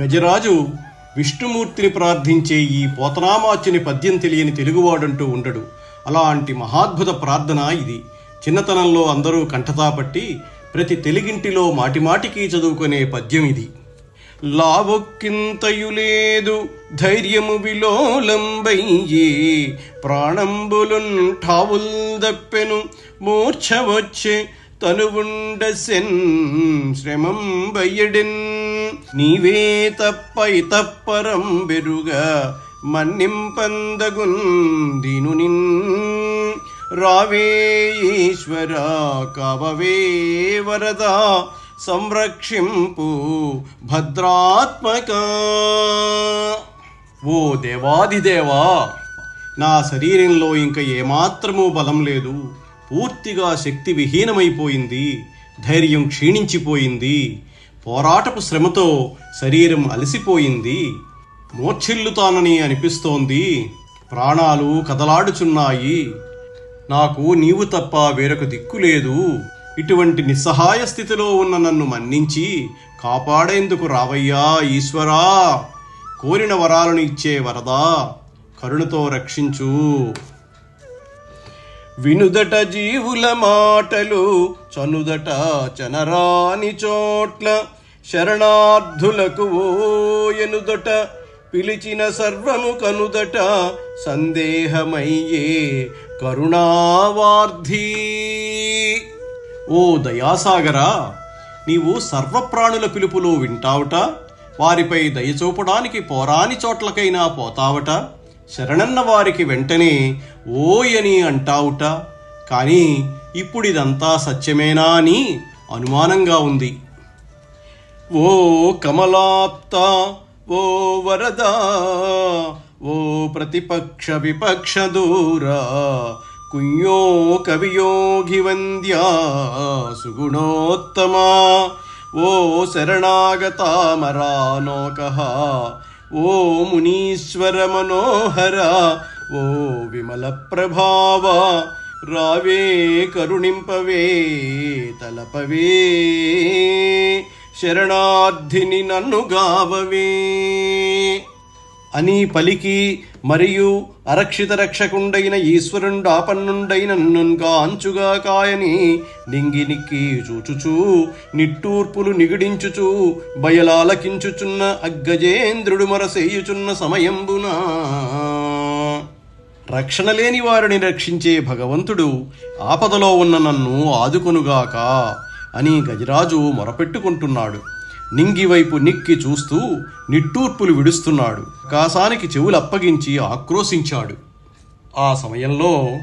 గజరాజు విష్ణుమూర్తిని ప్రార్థించే ఈ పోతనామాచుని పద్యం తెలియని తెలుగువాడంటూ ఉండడు. అలాంటి మహాద్భుత ప్రార్థన ఇది. చిన్నతనంలో అందరూ కంఠతాపట్టి ప్రతి తెలుగింటిలో మాటిమాటికి చదువుకునే పద్యం ఇది. లావొక్కింతయు లేదు ధైర్యము విలోలంబయ్యే ప్రాణంబులున్ ఠావుల్ దప్పెను మూర్ఛ వచ్చే తనువుండసెన్ శ్రమం బయ్యడెన్ నీవే తప్ప తప్పరం బెరుగా మన్నింపందగుందిను నిన్. రావే ఈశ్వర కవవే వరద సంరక్షింపు భద్రాత్మక. ఓ దేవాదిదేవా నా శరీరంలో ఇంకా ఏమాత్రమూ బలం లేదు. పూర్తిగా శక్తి విహీనమైపోయింది ధైర్యం క్షీణించిపోయింది. పోరాటపు శ్రమతో శరీరం అలసిపోయింది. మూర్ఛిల్లుతానని అనిపిస్తోంది. ప్రాణాలు కదలాడుచున్నాయి. నాకు నీవు తప్ప వేరొక దిక్కు లేదు. ఇటువంటి నిస్సహాయ స్థితిలో ఉన్న నన్ను మన్నించి కాపాడేందుకు రావయ్యా ఈశ్వరా. కోరిన వరాలను ఇచ్చే వరదా. కరుణతో రక్షించు. వినుదట జీవుల మాటలు చనుదట చనరాని చోట్ల. శరణార్థులకు ఓయనుదట పిలిచిన సర్వము కనుదట సందేహమయ్యే కరుణావార్ధి ఓ దయాసాగరా నీవు సర్వప్రాణుల పిలుపులు వింటావుట వారిపై దయచూపడానికి పోరాని చోట్లకైనా పోతావట. శరణన్న వారికి వెంటనే ఓయని అంటావుట. కానీ ఇప్పుడిదంతా సత్యమేనా అని అనుమానంగా ఉంది. ఓ కమలాప్త ఓ వరదా ఓ ప్రతిపక్ష విపక్ష దూరా కుయ్యో కవియోగి వంద్యా సుగుణోత్తమా ఓ శరణాగతామరానోక ఓ మునీశ్వర మనోహర ఓ విమల ప్రభావ రావే కరుణింపవే తలపవే శరణార్థిని నన్ను గావవే. అని పలికి మరియు అరక్షిత రక్షకుండైన ఈశ్వరుండు ఆపన్నుండైన నన్నుగా అంచుగా కాయని నింగినికి చూచుచూ నిట్టూర్పులు నిగిడించుచూ బయలాలకించుచున్న అగ్గజేంద్రుడు మరసేయుచున్న సమయంబునా రక్షణ లేని వారిని రక్షించే భగవంతుడు ఆపదలో ఉన్న నన్ను ఆదుకొనుగాక అని గజరాజు మొరపెట్టుకుంటున్నాడు. నింగివైపు నిక్కి చూస్తూ నిట్టూర్పులు విడుస్తున్నాడు. కాసానికి చెవులు అప్పగించి ఆక్రోశించాడు. ఆ సమయంలో